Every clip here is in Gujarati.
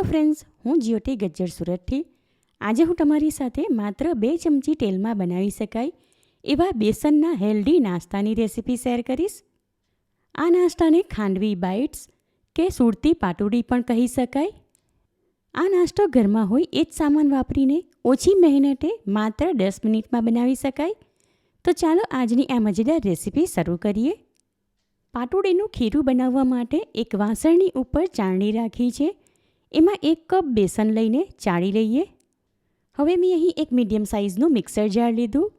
હેલો ફ્રેન્ડ્સ, હું જ્યોતિ ગજ્જર સુરતથી. આજે હું તમારી સાથે માત્ર બે ચમચી તેલમાં બનાવી શકાય એવા બેસનના હેલ્ધી નાસ્તાની રેસીપી શેર કરીશ. આ નાસ્તાને ખાંડવી બાઇટ્સ કે સુરતી પાટોડી પણ કહી શકાય. આ નાસ્તો ઘરમાં હોય એ જ સામાન વાપરીને ઓછી મહેનતે માત્ર દસ મિનિટમાં બનાવી શકાય. તો ચાલો આજની આ મજેદાર રેસિપી શરૂ કરીએ. પાટોડીનું ખીરું બનાવવા માટે એક વાસણની ઉપર ચાળણી રાખી છે. એમાં એક કપ બેસન લઈને ચાળી લઈએ. હવે મેં અહીં એક મીડિયમ સાઇઝનું મિક્સર જાર લીધું.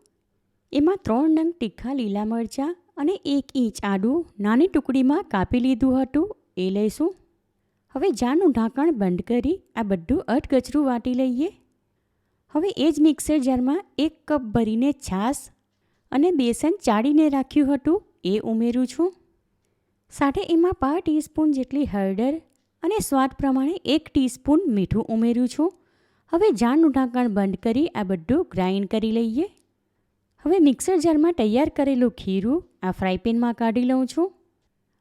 એમાં ત્રણ નંગ તીખા લીલા મરચાં અને એક ઇંચ આડું નાની ટુકડીમાં કાપી લીધું હતું. એ લઈશું. હવે જારનું ઢાંકણ બંધ કરી આ બધું અટકચરું વાટી લઈએ. હવે એ જ મિક્સર જારમાં એક કપ ભરીને છાશ અને બેસન ચાળીને રાખ્યું હતું. એ ઉમેરું છું. સાથે એમાં પાંચ ટીસ્પૂન જેટલી હળદર અને સ્વાદ પ્રમાણે એક ટીસ્પૂન મીઠું ઉમેરું છું. હવે જાણનું ઢાંકણ બંધ કરી આ બધું ગ્રાઇન્ડ કરી લઈએ. હવે મિક્સર જારમાં તૈયાર કરેલું ખીરું આ ફ્રાયપેનમાં કાઢી લઉં છું.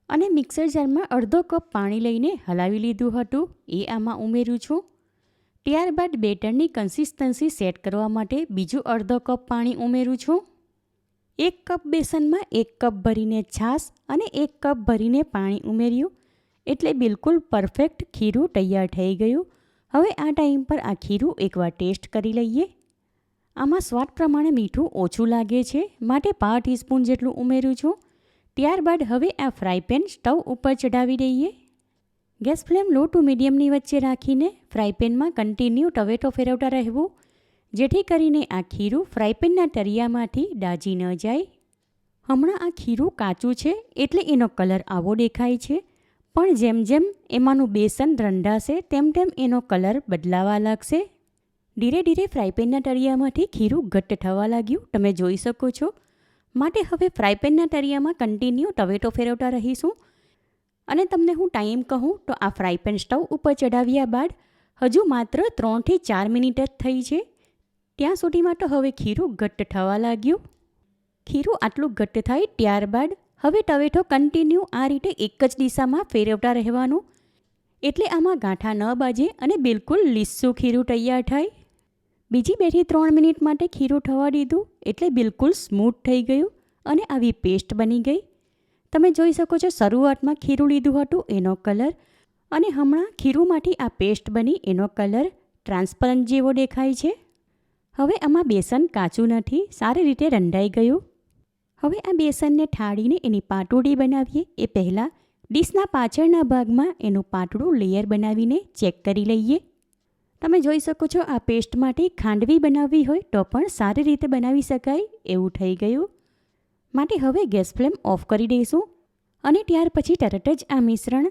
અને મિક્સર જારમાં અડધો કપ પાણી લઈને હલાવી લીધું હતું. એ આમાં ઉમેરું છું. ત્યારબાદ બેટરની કન્સિસ્ટન્સી સેટ કરવા માટે બીજું અડધો કપ પાણી ઉમેરું છું. એક કપ બેસનમાં એક કપ ભરીને છાશ અને એક કપ ભરીને પાણી ઉમેર્યું. એટલે બિલકુલ પરફેક્ટ ખીરું તૈયાર થઈ ગયું. હવે આ ટાઈમ પર આ ખીરું એકવાર ટેસ્ટ કરી લઈએ. આમાં સ્વાદ પ્રમાણે મીઠું ઓછું લાગે છે. માટે પાંચ ટીસ્પૂન જેટલું ઉમેરું છું. ત્યારબાદ હવે આ ફ્રાય પેન સ્ટવ ઉપર ચઢાવી દઈએ. ગેસ ફ્લેમ લો ટુ મીડિયમની વચ્ચે રાખીને ફ્રાય પેનમાં કન્ટિન્યુ ટવેટો ફેરવતા રહેવું. જેથી કરીને આ ખીરું ફ્રાય પેનના તરિયામાંથી દાજી ન જાય. હમણાં આ ખીરું કાચું છે, એટલે એનો કલર આવો દેખાય છે. પણ જેમ જેમ એમાંનું બેસન રંધાશે તેમ તેમ એનો કલર બદલાવા લાગશે. ધીરે ધીરે ફ્રાયપેનના તળિયામાંથી ખીરું ઘટ્ટ થવા લાગ્યું. તમે જોઈ શકો છો. માટે હવે ફ્રાયપેનના તળિયામાં કન્ટિન્યુ ટવેટો ફેરવતા રહીશું. અને તમને હું ટાઈમ કહું તો આ ફ્રાયપેન સ્ટવ ઉપર ચઢાવ્યા બાદ હજુ માત્ર ત્રણથી ચાર મિનિટ જ થઈ છે. ત્યાં સુધીમાં તો હવે ખીરું ઘટ્ટ થવા લાગ્યું. ખીરું આટલું ઘટ્ટ થાય ત્યારબાદ હવે ટવેઠો કન્ટિન્યુ આ રીતે એક જ દિશામાં ફેરવતા રહેવાનું. એટલે આમાં ગાંઠા ન બાજે અને બિલકુલ લીસું ખીરું તૈયાર થાય. બીજી બેથી ત્રણ મિનિટ માટે ખીરું થવા દીધું એટલે બિલકુલ સ્મૂથ થઈ ગયું અને આવી પેસ્ટ બની ગઈ. તમે જોઈ શકો છો શરૂઆતમાં ખીરું લીધું હતું એનો કલર અને હમણાં ખીરુંમાંથી આ પેસ્ટ બની એનો કલર ટ્રાન્સપરન્ટ જેવો દેખાય છે. હવે આમાં બેસન કાચું નથી, સારી રીતે રંધાઈ ગયું. હવે આ બેસનને ઠાળીને એની પાટોડી બનાવીએ. એ પહેલાં ડીશના પાછળના ભાગમાં એનું પાતળું લેયર બનાવીને ચેક કરી લઈએ. તમે જોઈ શકો છો આ પેસ્ટ માટે ખાંડવી બનાવવી હોય તો પણ સારી રીતે બનાવી શકાય એવું થઈ ગયું. માટે હવે ગેસ ફ્લેમ ઓફ કરી દઈશું અને ત્યાર પછી તરત જ આ મિશ્રણ,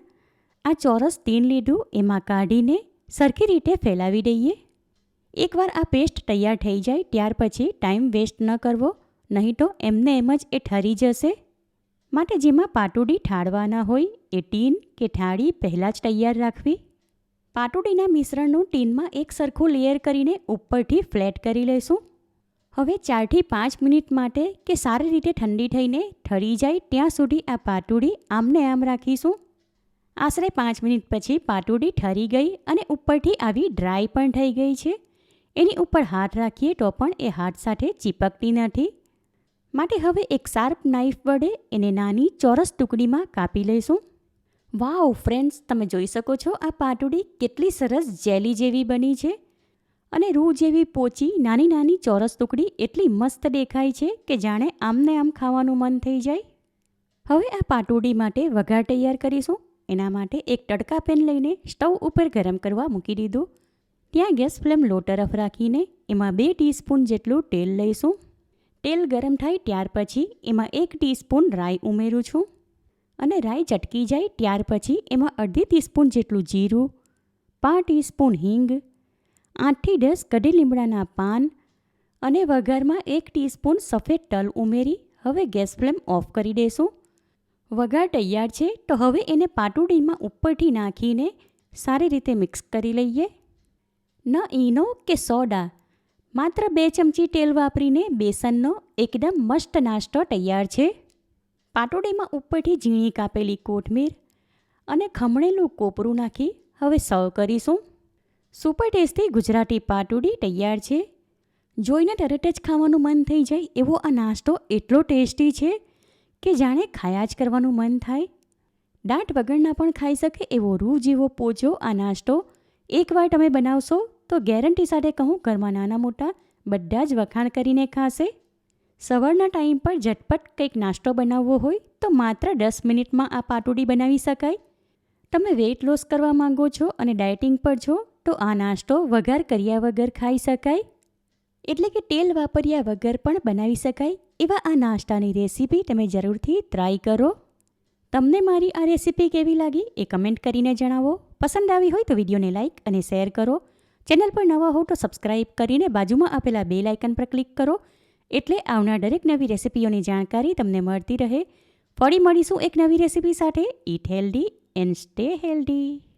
આ ચોરસ તીન લીધું એમાં કાઢીને સરખી રીતે ફેલાવી દઈએ. એકવાર આ પેસ્ટ તૈયાર થઈ જાય ત્યાર પછી ટાઈમ વેસ્ટ ન કરવો. નહીં તો એમને એમ જ એ ઠરી જશે? માટે જેમાં પાટુડી ઠાળવાના હોય એ ટીન કે ઠાળી પહેલાં જ તૈયાર રાખવી? પાટુડીના મિશ્રણનું ટીનમાં એક સરખું લેયર કરીને ઉપરથી ફ્લેટ કરી લઈશું હવે ચારથી પાંચ મિનિટ માટે કે સારી રીતે ઠંડી થઈને ઠરી જાય ત્યાં સુધી આ પાટુડી આમને આમ રાખીશું. આશરે પાંચ મિનિટ પછી પાટુડી ઠરી ગઈ અને ઉપરથી આવી ડ્રાય પણ થઈ ગઈ છે. એની ઉપર હાથ રાખીએ તો પણ એ હાથ સાથે ચીપકતી નથી. માટે હવે એક શાર્પ નાઇફ વડે એને નાની ચોરસ ટુકડીમાં કાપી લઈશું. વાવ, ફ્રેન્ડ્સ, તમે જોઈ શકો છો આ પાટુડી કેટલી સરસ જેલી જેવી બની છે. અને રૂ જેવી પોચી નાની નાની ચોરસ ટુકડી એટલી મસ્ત દેખાય છે કે જાણે આમને આમ ખાવાનું મન થઈ જાય. હવે આ પાટુડી માટે વઘાર તૈયાર કરીશું. એના માટે એક તડકા પેન લઈને સ્ટવ ઉપર ગરમ કરવા મૂકી દીધું. ત્યાં ગેસ ફ્લેમ લો તરફ રાખીને એમાં બે ટીસ્પૂન જેટલું તેલ લઈશું. તેલ ગરમ થાય ત્યાર પછી એમાં એક ટીસ્પૂન રાઈ ઉમેરું છું અને રાઈ ચટકી જાય ત્યાર પછી એમાં અડધી ટીસ્પૂન જેટલું જીરું, પાંચ ટીસ્પૂન હિંગ, આઠથી દસ કઢી લીમડાના પાન અને વઘારમાં એક ટીસ્પૂન સફેદ તલ ઉમેરી હવે ગેસ ફ્લેમ ઓફ કરી દઈશું વઘાર તૈયાર છે તો હવે એને પાટુડીમાં ઉપરથી નાખીને સારી રીતે મિક્સ કરી લઈએ. ન ઈનો કે સોડા. માત્ર બે ચમચી તેલ વાપરીને બેસનનો એકદમ મસ્ત નાસ્તો તૈયાર છે. પાટોડીમાં ઉપરથી ઝીણી કાપેલી કોથમીર અને ખમણેલું કોપરું નાખી હવે સર્વ કરીશું. સુપર ટેસ્ટી ગુજરાતી પાટુડી તૈયાર છે. જોઈને તરત જ ખાવાનું મન થઈ જાય એવો આ નાસ્તો એટલો ટેસ્ટી છે કે જાણે ખાયા જ કરવાનું મન થાય. દાંત વગરના પણ ખાઈ શકે એવો રૂ જેવો પોચો આ નાસ્તો એકવાર તમે બનાવશો તો ગેરંટી સાથે કહું, ઘરમાં નાના મોટા બધા જ વખાણ કરીને ખાશે. સવારના ટાઈમ પર ઝટપટ કંઈક નાસ્તો બનાવવો હોય તો માત્ર દસ મિનિટમાં આ પાટુડી બનાવી શકાય. તમે વેઇટ લોસ કરવા માંગો છો અને ડાયટિંગ પર છો, તો આ નાસ્તો વઘાર કર્યા વગર ખાઈ શકાય. એટલે કે તેલ વાપર્યા વગર પણ બનાવી શકાય. એવા આ નાસ્તાની રેસીપી તમે જરૂરથી ટ્રાય કરો. તમને મારી આ રેસીપી કેવી લાગી એ કમેન્ટ કરીને જણાવો. પસંદ આવી હોય તો વિડીયોને લાઇક અને શેર કરો. ચેનલ પર નવા હો તો સબસ્ક્રાઇબ કરીને બાજુમાં આપેલા બે લાઇકન પર ક્લિક કરો. એટલે આવનાર દરેક નવી રેસીપીઓની જાણકારી તમને મળતી રહે. ફરી મળીશું એક નવી રેસીપી સાથે. Eat healthy and stay healthy.